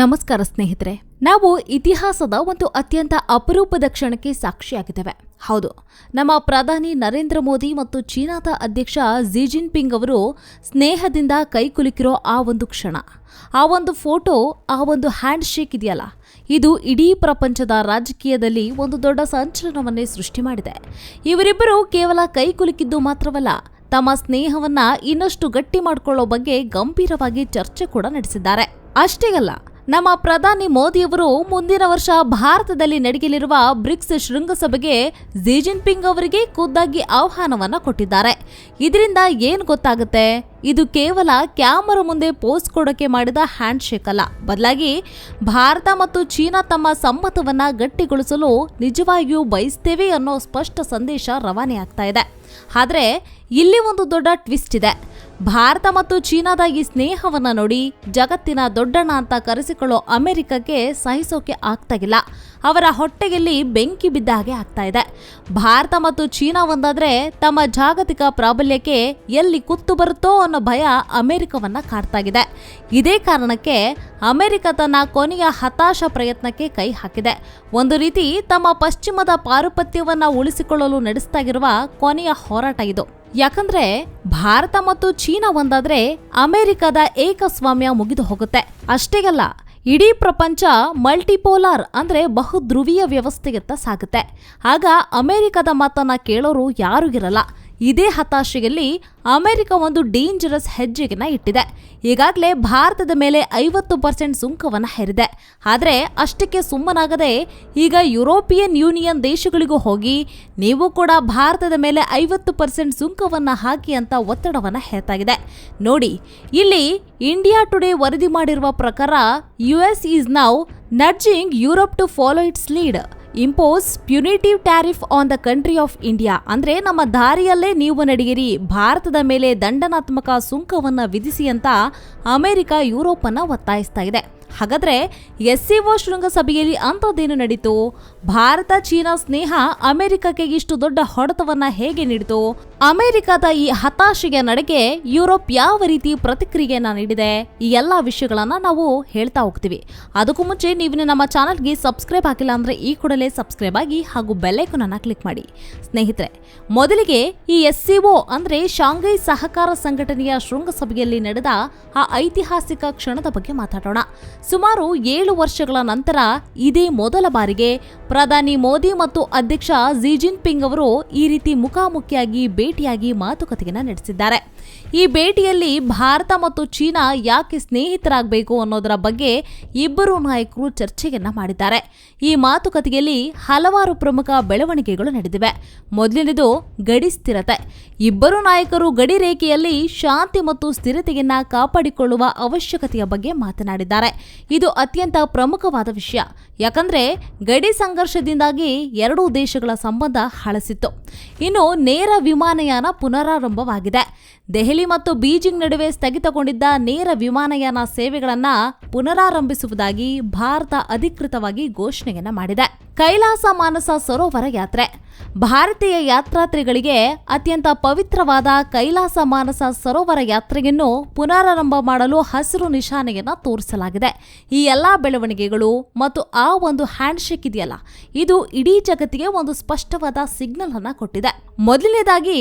ನಮಸ್ಕಾರ ಸ್ನೇಹಿತರೆ, ನಾವು ಇತಿಹಾಸದ ಒಂದು ಅತ್ಯಂತ ಅಪರೂಪದ ಕ್ಷಣಕ್ಕೆ ಸಾಕ್ಷಿಯಾಗಿದ್ದೇವೆ. ಹೌದು, ನಮ್ಮ ಪ್ರಧಾನಿ ನರೇಂದ್ರ ಮೋದಿ ಮತ್ತು ಚೀನಾದ ಅಧ್ಯಕ್ಷ ಜಿ ಜಿನ್ಪಿಂಗ್ ಅವರು ಸ್ನೇಹದಿಂದ ಕೈಕುಲುಕಿರೋ ಆ ಒಂದು ಕ್ಷಣ. ಆ ಒಂದು ಫೋಟೋ, ಆ ಒಂದು ಹ್ಯಾಂಡ್ ಶೇಕ್ ಇದೆಯಲ್ಲ? ಇದು ಇಡೀ ಪ್ರಪಂಚದ ರಾಜಕೀಯದಲ್ಲಿ ಒಂದು ದೊಡ್ಡ ಸಂಚಲನವನ್ನೇ ಸೃಷ್ಟಿ ಮಾಡಿದೆ. ಇವರಿಬ್ಬರು ಕೇವಲ ಕೈಕುಲುಕಿದ್ದು ಮಾತ್ರವಲ್ಲ, ತಮ್ಮ ಸ್ನೇಹವನ್ನ ಇನ್ನಷ್ಟು ಗಟ್ಟಿ ಮಾಡಿಕೊಳ್ಳೋ ಬಗ್ಗೆ ಗಂಭೀರವಾಗಿ ಚರ್ಚೆ ಕೂಡ ನಡೆಸಿದ್ದಾರೆ. ಅಷ್ಟೇ ಅಲ್ಲ ನಮ್ಮ ಪ್ರಧಾನಿ ಮೋದಿಯವರು ಮುಂದಿನ ವರ್ಷ ಭಾರತದಲ್ಲಿ ನಡೆಯಲಿರುವ ಬ್ರಿಕ್ಸ್ ಶೃಂಗಸಭೆಗೆ ಜಿ ಜಿನ್ಪಿಂಗ್ ಅವರಿಗೆ ಖುದ್ದಾಗಿ ಆಹ್ವಾನವನ್ನ ಕೊಟ್ಟಿದ್ದಾರೆ. ಇದರಿಂದ ಏನು ಗೊತ್ತಾಗುತ್ತೆ? ಇದು ಕೇವಲ ಕ್ಯಾಮರಾ ಮುಂದೆ ಪೋಸ್ ಕೊಡೋಕೆ ಮಾಡಿದ ಹ್ಯಾಂಡ್ ಶೇಕ್ ಅಲ್ಲ. ಬದಲಾಗಿ ಭಾರತ ಮತ್ತು ಚೀನಾ ತಮ್ಮ ಸಮ್ಮತವನ್ನು ಗಟ್ಟಿಗೊಳಿಸಲು ನಿಜವಾಗಿಯೂ ಬಯಸ್ತೇವೆ ಅನ್ನೋ ಸ್ಪಷ್ಟ ಸಂದೇಶ ರವಾನೆಯಾಗ್ತಾ ಇದೆ. ಆದರೆ ಇಲ್ಲಿ ಒಂದು ದೊಡ್ಡ ಟ್ವಿಸ್ಟ್ ಇದೆ. ಭಾರತ ಮತ್ತು ಚೀನಾದ ಈ ಸ್ನೇಹವನ್ನ ನೋಡಿ ಜಗತ್ತಿನ ದೊಡ್ಡಣ್ಣ ಅಂತ ಕರೆಸಿಕೊಳ್ಳೋ ಅಮೆರಿಕಕ್ಕೆ ಸಹಿಸೋಕೆ ಆಗ್ತಾಗಿಲ್ಲ ಅವರ ಹೊಟ್ಟೆಯಲ್ಲಿ ಬೆಂಕಿ ಬಿದ್ದ ಹಾಗೆ ಆಗ್ತಾ ಇದೆ. ಭಾರತ ಮತ್ತು ಚೀನಾ ಒಂದಾದ್ರೆ ತಮ್ಮ ಜಾಗತಿಕ ಪ್ರಾಬಲ್ಯಕ್ಕೆ ಎಲ್ಲಿ ಕುತ್ತು ಬರುತ್ತೋ ಅನ್ನೋ ಭಯ ಅಮೆರಿಕವನ್ನ ಕಾಡ್ತಾಗಿದೆ. ಇದೇ ಕಾರಣಕ್ಕೆ ಅಮೆರಿಕ ತನ್ನ ಕೊನೆಯ ಹತಾಶ ಪ್ರಯತ್ನಕ್ಕೆ ಕೈ ಹಾಕಿದೆ. ಒಂದು ರೀತಿ ತಮ್ಮ ಪಶ್ಚಿಮದ ಪಾರುಪತ್ಯವನ್ನ ಉಳಿಸಿಕೊಳ್ಳಲು ನಡೆಸ್ತಾಗಿರುವ ಕೊನೆಯ ಹೋರಾಟ ಇದು. ಯಾಕಂದ್ರೆ ಭಾರತ ಮತ್ತು ಚೀನಾ ಒಂದಾದ್ರೆ ಅಮೆರಿಕದ ಏಕಸ್ವಾಮ್ಯ ಮುಗಿದು ಹೋಗುತ್ತೆ. ಅಷ್ಟೇ ಅಲ್ಲ ಇಡೀ ಪ್ರಪಂಚ ಮಲ್ಟಿಪೋಲಾರ್ ಅಂದ್ರೆ ಬಹುಧ್ರುವೀಯ ವ್ಯವಸ್ಥೆಯತ್ತ ಸಾಗುತ್ತೆ. ಆಗ ಅಮೆರಿಕದ ಮಾತನ್ನ ಕೇಳೋರು ಯಾರೂ ಇರಲ್ಲ. ಇದೇ ಹತಾಶೆಯಲ್ಲಿ ಅಮೆರಿಕ ಒಂದು ಡೇಂಜರಸ್ ಹೆಜ್ಜೆಗೆನ ಇಟ್ಟಿದೆ. ಈಗಾಗಲೇ ಭಾರತದ ಮೇಲೆ ಐವತ್ತು ಪರ್ಸೆಂಟ್ ಸುಂಕವನ್ನು ಹೇರಿದೆ. ಆದರೆ ಅಷ್ಟಕ್ಕೆ ಸುಮ್ಮನಾಗದೆ ಈಗ ಯುರೋಪಿಯನ್ ಯೂನಿಯನ್ ದೇಶಗಳಿಗೂ ಹೋಗಿ ನೀವು ಕೂಡ ಭಾರತದ ಮೇಲೆ ಐವತ್ತು ಪರ್ಸೆಂಟ್ ಸುಂಕವನ್ನು ಹಾಕಿ ಅಂತ ಒತ್ತಡವನ್ನು ಹೇರ್ತಾಗಿದೆ. ನೋಡಿ, ಇಲ್ಲಿ ಇಂಡಿಯಾ ಟುಡೇ ವರದಿ ಮಾಡಿರುವ ಪ್ರಕಾರ U S is now nudging Europe to follow its lead. Impose punitive tariff on the country of India ಅಂದ್ರೆ ನಮ್ಮ ದಾರಿಯಲ್ಲೇ ನೀವು ನಡೆಯಿರಿ ಭಾರತದ ಮೇಲೆ ದಂಡನಾತ್ಮಕ ಸುಂಕವನ್ನ ವಿಧಿಸಿ ಅಂತ ಅಮೆರಿಕ ಯುರೋಪ್ ಅನ್ನ ಒತ್ತಾಯಿಸ್ತಾ ಇದೆ. ಹಾಗಾದ್ರೆ ಒ ಶೃಂಗಸಭೆಯಲ್ಲಿ ಅಂಥದ್ದೇನು ನಡೀತು? ಭಾರತ, ಚೀನಾ ಸ್ನೇಹ ಅಮೆರಿಕಕ್ಕೆ ಇಷ್ಟು ದೊಡ್ಡ ಹೊಡೆತವನ್ನ ಹೇಗೆ ನೀಡಿತು? ಅಮೆರಿಕದ ಈ ಹತಾಶೆಯ ನಡೆಗೆ ಯುರೋಪ್ ಯಾವ ರೀತಿ ಪ್ರತಿಕ್ರಿಯೆಯನ್ನ ನೀಡಿದೆ, ಈ ಎಲ್ಲ ವಿಷಯಗಳನ್ನ ನಾವು ಹೇಳ್ತಾ ಹೋಗ್ತೀವಿ. ಅದಕ್ಕೂ ಮುಂಚೆ ನೀವು ನಮ್ಮ ಚಾನಲ್ಗೆ ಸಬ್ಸ್ಕ್ರೈಬ್ ಆಗಿಲ್ಲ ಅಂದ್ರೆ ಈ ಕೂಡಲೇ ಸಬ್ಸ್ಕ್ರೈಬ್ ಆಗಿ ಹಾಗೂ ಬೆಲ್ಲೈಕನ್ ಅನ್ನ ಕ್ಲಿಕ್ ಮಾಡಿ. ಸ್ನೇಹಿತರೆ, ಮೊದಲಿಗೆ ಈ ಎಸ್ಸಿಒ ಅಂದ್ರೆ ಶಾಂಘೈ ಸಹಕಾರ ಸಂಘಟನೆಯ ಶೃಂಗಸಭೆಯಲ್ಲಿ ನಡೆದ ಆ ಐತಿಹಾಸಿಕ ಕ್ಷಣದ ಬಗ್ಗೆ ಮಾತಾಡೋಣ. ಸುಮಾರು ಏಳು ವರ್ಷಗಳ ನಂತರ ಇದೇ ಮೊದಲ ಬಾರಿಗೆ ಪ್ರಧಾನಿ ಮೋದಿ ಮತ್ತು ಅಧ್ಯಕ್ಷ ಜಿ ಜಿನ್ಪಿಂಗ್ ಅವರು ಈ ರೀತಿ ಮುಖಾಮುಖಿಯಾಗಿ ಭೇಟಿಯಾಗಿ ಮಾತುಕತೆಯನ್ನು ನಡೆಸಿದ್ದಾರೆ. ಈ ಭೇಟಿಯಲ್ಲಿ ಭಾರತ ಮತ್ತು ಚೀನಾ ಯಾಕೆ ಸ್ನೇಹಿತರಾಗಬೇಕು ಅನ್ನೋದರ ಬಗ್ಗೆ ಇಬ್ಬರು ನಾಯಕರು ಚರ್ಚೆಯನ್ನ ಮಾಡಿದ್ದಾರೆ. ಈ ಮಾತುಕತೆಯಲ್ಲಿ ಹಲವಾರು ಪ್ರಮುಖ ಬೆಳವಣಿಗೆಗಳು ನಡೆದಿವೆ. ಮೊದಲನೇದು ಗಡಿ ಸ್ಥಿರತೆ. ಇಬ್ಬರು ನಾಯಕರು ಗಡಿ ರೇಖೆಯಲ್ಲಿ ಶಾಂತಿ ಮತ್ತು ಸ್ಥಿರತೆಯನ್ನ ಕಾಪಾಡಿಕೊಳ್ಳುವ ಅವಶ್ಯಕತೆಯ ಬಗ್ಗೆ ಮಾತನಾಡಿದ್ದಾರೆ. ಇದು ಅತ್ಯಂತ ಪ್ರಮುಖವಾದ ವಿಷಯ. ಯಾಕಂದ್ರೆ ಗಡಿ ಸಂಘರ್ಷದಿಂದಾಗಿ ಎರಡೂ ದೇಶಗಳ ಸಂಬಂಧ ಹಳಸಿತ್ತು. ಇನ್ನು ನೇರ ವಿಮಾನಯಾನ ಪುನರಾರಂಭವಾಗಿದೆ. ದೆಹಲಿ ಮತ್ತು ಬೀಜಿಂಗ್ ನಡುವೆ ಸ್ಥಗಿತಗೊಂಡಿದ್ದ ನೇರ ವಿಮಾನಯಾನ ಸೇವೆಗಳನ್ನ ಪುನರಾರಂಭಿಸುವುದಾಗಿ ಭಾರತ ಅಧಿಕೃತವಾಗಿ ಘೋಷಣೆಯನ್ನ ಮಾಡಿದೆ. ಕೈಲಾಸ ಮಾನಸ ಸರೋವರ ಯಾತ್ರೆ. ಭಾರತೀಯ ಯಾತ್ರಾತ್ರಿಗಳಿಗೆ ಅತ್ಯಂತ ಪವಿತ್ರವಾದ ಕೈಲಾಸ ಮಾನಸ ಸರೋವರ ಯಾತ್ರೆಯನ್ನು ಪುನರಾರಂಭ ಮಾಡಲು ಹಸಿರು ನಿಶಾನೆಯನ್ನು ತೋರಿಸಲಾಗಿದೆ. ಈ ಎಲ್ಲ ಬೆಳವಣಿಗೆಗಳು ಮತ್ತು ಆ ಒಂದು ಹ್ಯಾಂಡ್ಶೇಕ್ ಇದೆಯಲ್ಲ, ಇದು ಇಡೀ ಜಗತ್ತಿಗೆ ಒಂದು ಸ್ಪಷ್ಟವಾದ ಸಿಗ್ನಲ್ ಅನ್ನ ಕೊಟ್ಟಿದೆ. ಮೊದಲನೇದಾಗಿ,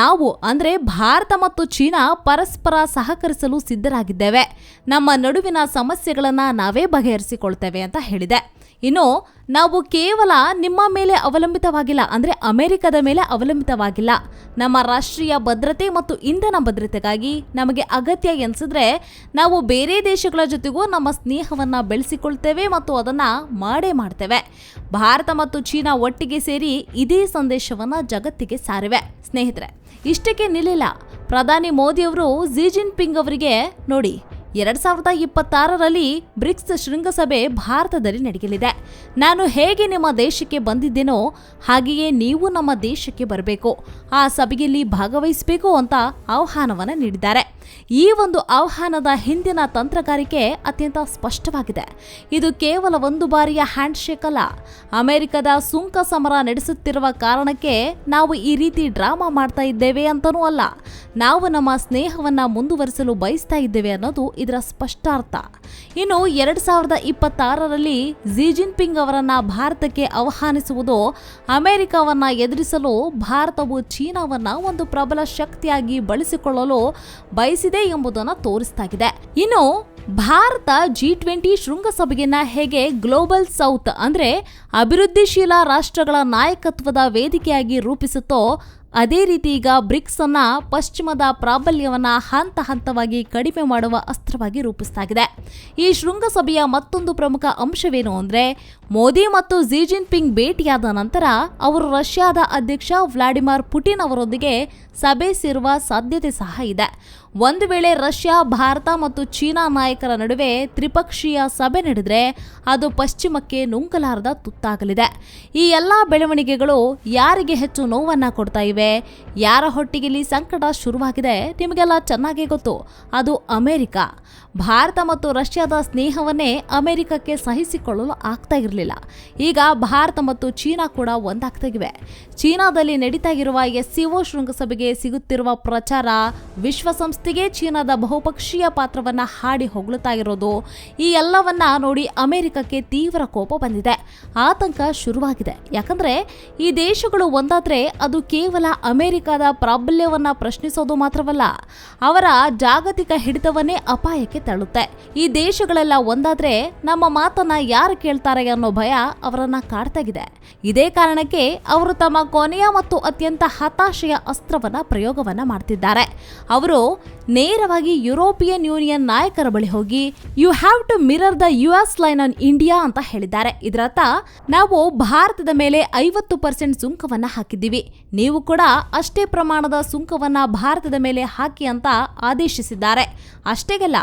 ನಾವು ಅಂದ್ರೆ ಭಾರತ ಮತ್ತು ಚೀನಾ ಪರಸ್ಪರ ಸಹಕರಿಸಲು ಸಿದ್ಧರಾಗಿದ್ದೇವೆ. ನಮ್ಮ ನಡುವಿನ ಸಮಸ್ಯೆಗಳನ್ನು ನಾವೇ ಬಗೆಹರಿಸಿಕೊಳ್ತೇವೆ ಅಂತ ಹೇಳಿದೆ. ಇನ್ನು ನಾವು ಕೇವಲ ನಿಮ್ಮ ಮೇಲೆ ಅವಲಂಬಿತವಾಗಿಲ್ಲ, ಅಂದರೆ ಅಮೆರಿಕದ ಮೇಲೆ ಅವಲಂಬಿತವಾಗಿಲ್ಲ. ನಮ್ಮ ರಾಷ್ಟ್ರೀಯ ಭದ್ರತೆ ಮತ್ತು ಇಂಧನ ಭದ್ರತೆಗಾಗಿ ನಮಗೆ ಅಗತ್ಯ ಎನಿಸಿದ್ರೆ ನಾವು ಬೇರೆ ದೇಶಗಳ ಜೊತೆಗೂ ನಮ್ಮ ಸ್ನೇಹವನ್ನು ಬೆಳೆಸಿಕೊಳ್ತೇವೆ ಮತ್ತು ಅದನ್ನು ಮಾಡೇ ಮಾಡ್ತೇವೆ. ಭಾರತ ಮತ್ತು ಚೀನಾ ಒಟ್ಟಿಗೆ ಸೇರಿ ಇದೇ ಸಂದೇಶವನ್ನು ಜಗತ್ತಿಗೆ ಸಾರಿವೆ. ಸ್ನೇಹಿತರೆ, ಇಷ್ಟಕ್ಕೆ ನಿಲ್ಲಿಲ್ಲ. ಪ್ರಧಾನಿ ಮೋದಿಯವರು ಜಿನ್ಪಿಂಗ್ ಅವರಿಗೆ ನೋಡಿ ಎರಡ್ ಸಾವಿರದ ಇಪ್ಪತ್ತಾರರಲ್ಲಿ ಬ್ರಿಕ್ಸ್ ಶೃಂಗಸಭೆ ಭಾರತದಲ್ಲಿ ನಡೆಯಲಿದೆ. ನಾನು ಹೇಗೆ ನಿಮ್ಮ ದೇಶಕ್ಕೆ ಬಂದಿದ್ದೇನೋ ಹಾಗೆಯೇ ನೀವು ನಮ್ಮ ದೇಶಕ್ಕೆ ಬರಬೇಕು. ಆ ಸಭೆಯಲ್ಲಿ ಭಾಗವಹಿಸಬೇಕು ಅಂತ ಆಹ್ವಾನವನ್ನು ನೀಡಿದ್ದಾರೆ. ಈ ಒಂದು ಆಹ್ವಾನದ ಹಿಂದಿನ ತಂತ್ರಗಾರಿಕೆ ಅತ್ಯಂತ ಸ್ಪಷ್ಟವಾಗಿದೆ. ಇದು ಕೇವಲ ಒಂದು ಬಾರಿಯ ಹ್ಯಾಂಡ್ ಶೇಕ್ ಅಲ್ಲ. ಅಮೆರಿಕದ ಸುಂಕ ಸಮರ ನಡೆಸುತ್ತಿರುವ ಕಾರಣಕ್ಕೆ ನಾವು ಈ ರೀತಿ ಡ್ರಾಮಾ ಮಾಡ್ತಾ ಇದ್ದೇವೆ ಅಂತನೂ ಅಲ್ಲ. ನಾವು ನಮ್ಮ ಸ್ನೇಹವನ್ನ ಮುಂದುವರಿಸಲು ಬಯಸ್ತಾ ಇದ್ದೇವೆ ಅನ್ನೋದು ಇದರ ಸ್ಪಷ್ಟಾರ್ಥ. ಇನ್ನು ಎರಡು ಸಾವಿರದ ಇಪ್ಪತ್ತಾರರಲ್ಲಿ ಜಿ ಜಿನ್ಪಿಂಗ್ ಅವರನ್ನ ಭಾರತಕ್ಕೆ ಆಹ್ವಾನಿಸುವುದು ಅಮೆರಿಕವನ್ನ ಎದುರಿಸಲು ಭಾರತವು ಚೀನಾವನ್ನ ಒಂದು ಪ್ರಬಲ ಶಕ್ತಿಯಾಗಿ ಬಳಸಿಕೊಳ್ಳಲು ಬಯಸಿದೆ ಎಂಬುದನ್ನು ತೋರಿಸ್ತಾಗಿದೆ. ಇನ್ನು ಭಾರತ ಜಿ ಟ್ವೆಂಟಿ ಶೃಂಗಸಭೆಯನ್ನ ಹೇಗೆ ಗ್ಲೋಬಲ್ ಸೌತ್ ಅಂದ್ರೆ ಅಭಿವೃದ್ಧಿಶೀಲ ರಾಷ್ಟ್ರಗಳ ನಾಯಕತ್ವದ ವೇದಿಕೆಯಾಗಿ ರೂಪಿಸುತ್ತೋ, ಅದೇ ರೀತಿ ಈಗ ಬ್ರಿಕ್ಸ್ ಅನ್ನ ಪಶ್ಚಿಮದ ಪ್ರಾಬಲ್ಯವನ್ನ ಹಂತ ಹಂತವಾಗಿ ಕಡಿಮೆ ಮಾಡುವ ಅಸ್ತ್ರವಾಗಿ ರೂಪಿಸಲಾಗಿದೆ ಈ ಶೃಂಗಸಭೆಯ ಮತ್ತೊಂದು ಪ್ರಮುಖ ಅಂಶವೇನು ಅಂದ್ರೆ, ಮೋದಿ ಮತ್ತು ಜಿ ಜಿನ್ಪಿಂಗ್ ಭೇಟಿಯಾದ ನಂತರ ಅವರು ರಷ್ಯಾದ ಅಧ್ಯಕ್ಷ ವ್ಲಾಡಿಮಿರ್ ಪುಟಿನ್ ಅವರೊಂದಿಗೆ ಸಭೆ ಸೇರುವ ಸಾಧ್ಯತೆ ಸಹ ಇದೆ. ಒಂದು ವೇಳೆ ರಷ್ಯಾ, ಭಾರತ ಮತ್ತು ಚೀನಾ ನಾಯಕರ ನಡುವೆ ತ್ರಿಪಕ್ಷೀಯ ಸಭೆ ನಡೆದರೆ ಅದು ಪಶ್ಚಿಮಕ್ಕೆ ನುಂಗಲಾರದ ತುತ್ತಾಗಲಿದೆ. ಈ ಎಲ್ಲ ಬೆಳವಣಿಗೆಗಳು ಯಾರಿಗೆ ಹೆಚ್ಚು ನೋವನ್ನು ಕೊಡ್ತಾ ಇವೆ? ಯಾರ ಹೊಟ್ಟಿಗೆಲಿ ಸಂಕಟ ಶುರುವಾಗಿದೆ? ನಿಮಗೆಲ್ಲ ಚೆನ್ನಾಗೇ ಗೊತ್ತು. ಅದು ಅಮೆರಿಕ. ಭಾರತ ಮತ್ತು ರಷ್ಯಾದ ಸ್ನೇಹವನ್ನೇ ಅಮೆರಿಕಕ್ಕೆ ಸಹಿಸಿಕೊಳ್ಳಲು ಆಗ್ತಾ ಇರಲಿಲ್ಲ. ಈಗ ಭಾರತ ಮತ್ತು ಚೀನಾ ಕೂಡ ಒಂದಾಗ್ತಾಗಿವೆ ಚೀನಾದಲ್ಲಿ ನಡೀತಾ ಇರುವ ಎಸ್ಸಿಒ ಶೃಂಗಸಭೆಗೆ ಸಿಗುತ್ತಿರುವ ಪ್ರಚಾರ ವಿಶ್ವಸಂಸ್ಥೆಗೆ ಚೀನಾದ ಬಹುಪಕ್ಷೀಯ ಪಾತ್ರವನ್ನು ಹಾಡಿ ಹೊಗಳುತ್ತಾ ಇರೋದು. ಈ ಎಲ್ಲವನ್ನ ನೋಡಿ ಅಮೆರಿಕಕ್ಕೆ ತೀವ್ರ ಕೋಪ ಬಂದಿದೆ. ಆತಂಕ ಶುರುವಾಗಿದೆ. ಯಾಕಂದ್ರೆ ಈ ದೇಶಗಳು ಒಂದಾದ್ರೆ ಅದು ಕೇವಲ ಅಮೆರಿಕದ ಪ್ರಾಬಲ್ಯವನ್ನ ಪ್ರಶ್ನಿಸೋದು ಮಾತ್ರವಲ್ಲ, ಅವರ ಜಾಗತಿಕ ಹಿಡಿತವನ್ನೇ ಅಪಾಯಕ್ಕೆ ತಳ್ಳುತ್ತೆ. ಈ ದೇಶಗಳೆಲ್ಲ ಒಂದಾದ್ರೆ ನಮ್ಮ ಮಾತನ್ನ ಯಾರು ಕೇಳ್ತಾರೆ ಅನ್ನೋ ಭಯ ಅವರನ್ನ ಕಾಡ್ತಾಗಿದೆ ಇದೇ ಕಾರಣಕ್ಕೆ ಅವರು ತಮ್ಮ ಕೊನೆಯ ಮತ್ತು ಅತ್ಯಂತ ಹತಾಶೆಯ ಅಸ್ತ್ರವನ್ನ ಪ್ರಯೋಗವನ್ನ ಮಾಡ್ತಿದ್ದಾರೆ. ಅವರು ನೇರವಾಗಿ ಯುರೋಪಿಯನ್ ಯೂನಿಯನ್ ನಾಯಕರ ಬಳಿ ಹೋಗಿ you have to mirror the U S line on India ಅಂತ ಹೇಳಿದ್ದಾರೆ. ಇದರರ್ಥ, ನಾವು ಭಾರತದ ಮೇಲೆ ಐವತ್ತು ಪರ್ಸೆಂಟ್ ಸುಂಕವನ್ನ ಹಾಕಿದ್ದೀವಿ. ನೀವು ಕೂಡ ಅಷ್ಟೇ ಪ್ರಮಾಣದ ಸುಂಕವನ್ನ ಭಾರತದ ಮೇಲೆ ಹಾಕಿ ಅಂತ ಆದೇಶಿಸಿದ್ದಾರೆ. ಅಷ್ಟೇಗಲ್ಲ,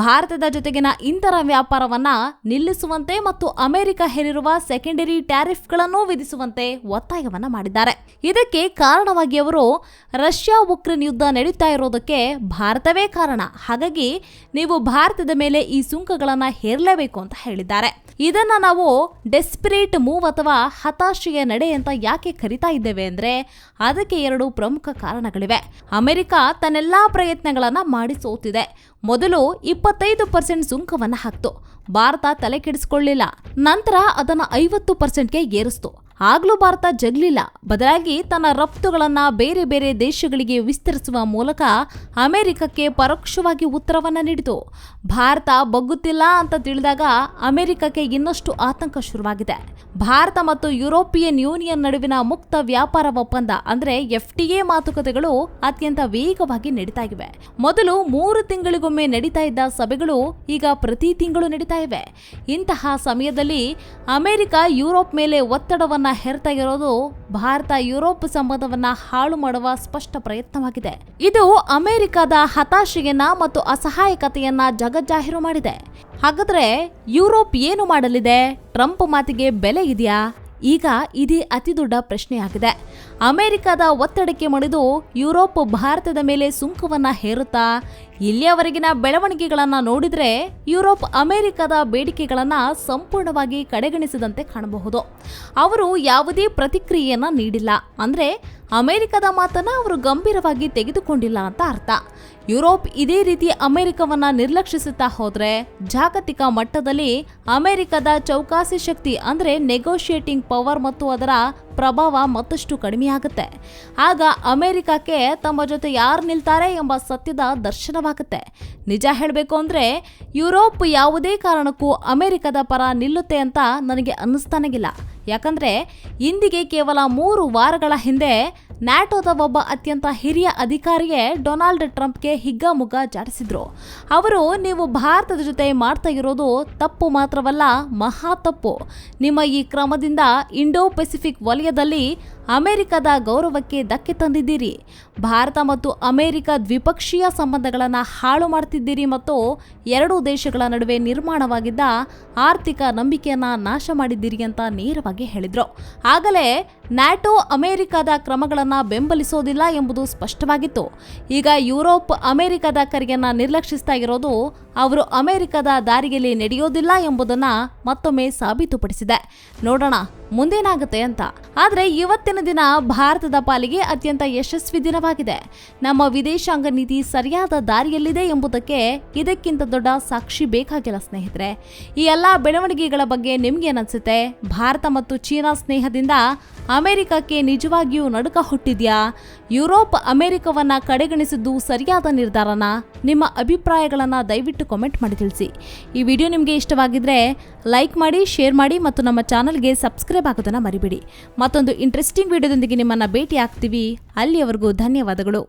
ಭಾರತದ ಜೊತೆಗಿನ ಇಂಧನ ವ್ಯಾಪಾರವನ್ನ ನಿಲ್ಲಿಸುವಂತೆ ಮತ್ತು ಅಮೆರಿಕ ಹೇರಿರುವ ಸೆಕೆಂಡರಿ ಟ್ಯಾರಿಫ್ಗಳನ್ನು ವಿಧಿಸುವಂತೆ ಒತ್ತಾಯವನ್ನ ಮಾಡಿದ್ದಾರೆ. ಇದಕ್ಕೆ ಕಾರಣವಾಗಿ ಅವರು ರಷ್ಯಾ ಉಕ್ರೇನ್ ಯುದ್ಧ ನಡೀತಾ ಇರೋದಕ್ಕೆ ಭಾರತವೇ ಕಾರಣ. ಹಾಗಾಗಿ ನೀವು ಭಾರತದ ಮೇಲೆ ಈ ಸುಂಕಗಳನ್ನು ಹೇರಲೇಬೇಕು ಅಂತ ಹೇಳಿದ್ದಾರೆ. ಇದನ್ನ ನಾವು ಡೆಸ್ಪಿರೇಟ್ ಮೂವ್ ಅಥವಾ ಹತಾಶೆಯ ನಡೆ ಅಂತ ಯಾಕೆ ಕರಿತಾ ಇದ್ದೇವೆ ಅಂದ್ರೆ ಅದಕ್ಕೆ ಎರಡು ಪ್ರಮುಖ ಕಾರಣಗಳಿವೆ. ಅಮೆರಿಕ ತನ್ನೆಲ್ಲಾ ಪ್ರಯತ್ನಗಳನ್ನ ಮಾಡಿ ಸೋತಿದೆ. ಮೊದಲು ಇಪ್ಪತ್ತೈದು ಪರ್ಸೆಂಟ್ ಸುಂಕವನ್ನ ಹಾಕ್ತು. ಭಾರತ ತಲೆ ಕೆಡಿಸ್ಕೊಳ್ಳಿಲ್ಲ. ನಂತರ ಅದನ್ನ ಐವತ್ತು ಪರ್ಸೆಂಟ್ಗೆ ಏರಿಸ್ತು. ಆಗ್ಲೂ ಭಾರತ ಜಗ್ಲಿಲ್ಲ. ಬದಲಾಗಿ ತನ್ನ ರಫ್ತುಗಳನ್ನ ಬೇರೆ ಬೇರೆ ದೇಶಗಳಿಗೆ ವಿಸ್ತರಿಸುವ ಮೂಲಕ ಅಮೆರಿಕಕ್ಕೆ ಪರೋಕ್ಷವಾಗಿ ಉತ್ತರವನ್ನ ನೀಡಿತು. ಭಾರತ ಬಗ್ಗುತ್ತಿಲ್ಲ ಅಂತ ತಿಳಿದಾಗ ಅಮೆರಿಕಕ್ಕೆ ಇನ್ನಷ್ಟು ಆತಂಕ ಶುರುವಾಗಿದೆ. ಭಾರತ ಮತ್ತು ಯುರೋಪಿಯನ್ ಯೂನಿಯನ್ ನಡುವಿನ ಮುಕ್ತ ವ್ಯಾಪಾರ ಒಪ್ಪಂದ ಅಂದ್ರೆ ಎಫ್ಟಿಎ ಮಾತುಕತೆಗಳು ಅತ್ಯಂತ ವೇಗವಾಗಿ ನಡೀತಾ ಇವೆ. ಮೊದಲು ಮೂರು ತಿಂಗಳಿಗೊಮ್ಮೆ ನಡೀತಾ ಇದ್ದ ಸಭೆಗಳು ಈಗ ಪ್ರತಿ ತಿಂಗಳು ನಡೀತಾ ಇವೆ. ಇಂತಹ ಸಮಯದಲ್ಲಿ ಅಮೆರಿಕ ಯುರೋಪ್ ಮೇಲೆ ಒತ್ತಡವನ್ನ ಹೇರ್ತಾ ಇರೋದು ಭಾರತ ಯುರೋಪ್ ಸಂಬಂಧವನ್ನ ಹಾಳು ಮಾಡುವ ಸ್ಪಷ್ಟ ಪ್ರಯತ್ನವಾಗಿದೆ. ಇದು ಅಮೆರಿಕದ ಹತಾಶೆಯನ್ನ ಮತ್ತು ಅಸಹಾಯಕತೆಯನ್ನ ಜಗಜ್ಜಾಹೀರು ಮಾಡಿದೆ. ಹಾಗಾದ್ರೆ ಯುರೋಪ್ ಏನು ಮಾಡಲಿದೆ? ಟ್ರಂಪ್ ಮಾತಿಗೆ ಬೆಲೆ ಇದೆಯಾ? ಈಗ ಇದೇ ಅತಿ ದೊಡ್ಡ ಪ್ರಶ್ನೆಯಾಗಿದೆ. ಅಮೆರಿಕದ ಒತ್ತಡಕ್ಕೆ ಮಣಿದು ಯುರೋಪ್, ಭಾರತದ ಮೇಲೆ ಸುಂಕವನ್ನ ಹೇರುತ್ತಾ ಇಲ್ಲಿಯವರೆಗಿನ ಬೆಳವಣಿಗೆಗಳನ್ನು ನೋಡಿದ್ರೆ ಯುರೋಪ್, ಅಮೆರಿಕದ ಬೇಡಿಕೆಗಳನ್ನು ಸಂಪೂರ್ಣವಾಗಿ ಕಡೆಗಣಿಸಿದಂತೆ ಕಾಣಬಹುದು. ಅವರು ಯಾವುದೇ ಪ್ರತಿಕ್ರಿಯೆಯನ್ನು ನೀಡಿಲ್ಲ. ಅಂದ್ರೆ ಅಮೆರಿಕದ ಮಾತನ್ನ ಅವರು ಗಂಭೀರವಾಗಿ ತೆಗೆದುಕೊಂಡಿಲ್ಲ ಅಂತ ಅರ್ಥ. ಯುರೋಪ್ ಇದೇ ರೀತಿ ಅಮೆರಿಕವನ್ನ ನಿರ್ಲಕ್ಷಿಸುತ್ತಾ ಹೋದರೆ ಜಾಗತಿಕ ಮಟ್ಟದಲ್ಲಿ ಅಮೆರಿಕದ ಚೌಕಾಸಿ ಶಕ್ತಿ ಅಂದ್ರೆ ನೆಗೋಷಿಯೇಟಿಂಗ್ ಪವರ್ ಮತ್ತು ಅದರ ಪ್ರಭಾವ ಮತ್ತಷ್ಟು ಕಡಿಮೆಯಾಗುತ್ತೆ. ಆಗ ಅಮೆರಿಕಕ್ಕೆ ತಮ್ಮ ಜೊತೆ ಯಾರು ನಿಲ್ತಾರೆ ಎಂಬ ಸತ್ಯದ ದರ್ಶನವಾಗುತ್ತೆ. ನಿಜ ಹೇಳಬೇಕು ಅಂದರೆ, ಯುರೋಪ್ ಯಾವುದೇ ಕಾರಣಕ್ಕೂ ಅಮೆರಿಕದ ಪರ ನಿಲ್ಲುತ್ತೆ ಅಂತ ನನಗೆ ಅನ್ನಿಸ್ತಾನಾಗಿಲ್ಲ ಯಾಕಂದರೆ, ಇಂದಿಗೆ ಕೇವಲ ಮೂರು ವಾರಗಳ ಹಿಂದೆ ನ್ಯಾಟೋದ ಒಬ್ಬ ಅತ್ಯಂತ ಹಿರಿಯ ಅಧಿಕಾರಿಯೇ ಡೊನಾಲ್ಡ್ ಟ್ರಂಪ್ಗೆ ಹಿಗ್ಗಾಮುಗ್ಗ ಜಾಡಿಸಿದ್ರು ಅವರು, ನೀವು ಭಾರತದ ಜೊತೆ ಮಾಡ್ತಾ ಇರೋದು ತಪ್ಪು ಮಾತ್ರವಲ್ಲ, ಮಹಾ ತಪ್ಪು. ನಿಮ್ಮ ಈ ಕ್ರಮದಿಂದ ಇಂಡೋ ಪೆಸಿಫಿಕ್ ವಲಯದಲ್ಲಿ ಅಮೆರಿಕದ ಗೌರವಕ್ಕೆ ಧಕ್ಕೆ ತಂದಿದ್ದೀರಿ. ಭಾರತ ಮತ್ತು ಅಮೆರಿಕ ದ್ವಿಪಕ್ಷೀಯ ಸಂಬಂಧಗಳನ್ನು ಹಾಳು ಮಾಡ್ತಿದ್ದೀರಿ ಮತ್ತು ಎರಡೂ ದೇಶಗಳ ನಡುವೆ ನಿರ್ಮಾಣವಾಗಿದ್ದ ಆರ್ಥಿಕ ನಂಬಿಕೆಯನ್ನು ನಾಶ ಮಾಡಿದ್ದೀರಿ ಅಂತ ನೇರವಾಗಿ ಹೇಳಿದರು. ಆಗಲೇ ನ್ಯಾಟೋ ಅಮೆರಿಕದ ಕ್ರಮಗಳನ್ನು ಬೆಂಬಲಿಸೋದಿಲ್ಲ ಎಂಬುದು ಸ್ಪಷ್ಟವಾಗಿತ್ತು. ಈಗ ಯುರೋಪ್ ಅಮೆರಿಕದ ಕರೆಯನ್ನು ನಿರ್ಲಕ್ಷಿಸ್ತಾ ಇರೋದು ಅವರು ಅಮೆರಿಕದ ದಾರಿಯಲ್ಲಿ ನಡೆಯೋದಿಲ್ಲ ಎಂಬುದನ್ನು ಮತ್ತೊಮ್ಮೆ ಸಾಬೀತುಪಡಿಸಿದೆ. ನೋಡೋಣ ಮುಂದೇನಾಗುತ್ತೆ ಅಂತ. ಆದರೆ ಇವತ್ತಿನ ದಿನ ಭಾರತದ ಪಾಲಿಗೆ ಅತ್ಯಂತ ಯಶಸ್ವಿ ದಿನವಾಗಿದೆ. ನಮ್ಮ ವಿದೇಶಾಂಗ ನೀತಿ ಸರಿಯಾದ ದಾರಿಯಲ್ಲಿದೆ ಎಂಬುದಕ್ಕೆ ಇದಕ್ಕಿಂತ ದೊಡ್ಡ ಸಾಕ್ಷಿ ಬೇಕಾಗಿಲ್ಲ ಸ್ನೇಹಿತರೆ. ಈ ಎಲ್ಲ ಬೆಳವಣಿಗೆಗಳ ಬಗ್ಗೆ ನಿಮ್ಗೇನನ್ಸುತ್ತೆ ಭಾರತ ಮತ್ತು ಚೀನಾ ಸ್ನೇಹದಿಂದ ಅಮೆರಿಕಕ್ಕೆ ನಿಜವಾಗಿಯೂ ನಡುಕ ಹುಟ್ಟಿದ್ಯಾ? ಯುರೋಪ್ ಅಮೆರಿಕವನ್ನ ಕಡೆಗಣಿಸಿದ್ದು ಸರಿಯಾದ ನಿರ್ಧಾರನ? ನಿಮ್ಮ ಅಭಿಪ್ರಾಯಗಳನ್ನು ದಯವಿಟ್ಟು ಕಾಮೆಂಟ್ ಮಾಡಿ ತಿಳಿಸಿ. ಈ ವಿಡಿಯೋ ನಿಮಗೆ ಇಷ್ಟವಾಗಿದ್ರೆ ಲೈಕ್ ಮಾಡಿ ಶೇರ್ ಮಾಡಿ ಮತ್ತು ನಮ್ಮ ಚಾನಲ್ಗೆ ಸಬ್ಸ್ಕ್ರೈಬ್ ಆಗೋದನ್ನು ಮರಿಬೇಡಿ. ಮತ್ತೊಂದು ಇಂಟ್ರೆಸ್ಟಿಂಗ್ ವಿಡಿಯೋದೊಂದಿಗೆ ನಿಮ್ಮನ್ನು ಭೇಟಿ ಆಗ್ತೀವಿ ಅಲ್ಲಿಯವರೆಗೂ ಧನ್ಯವಾದಗಳು.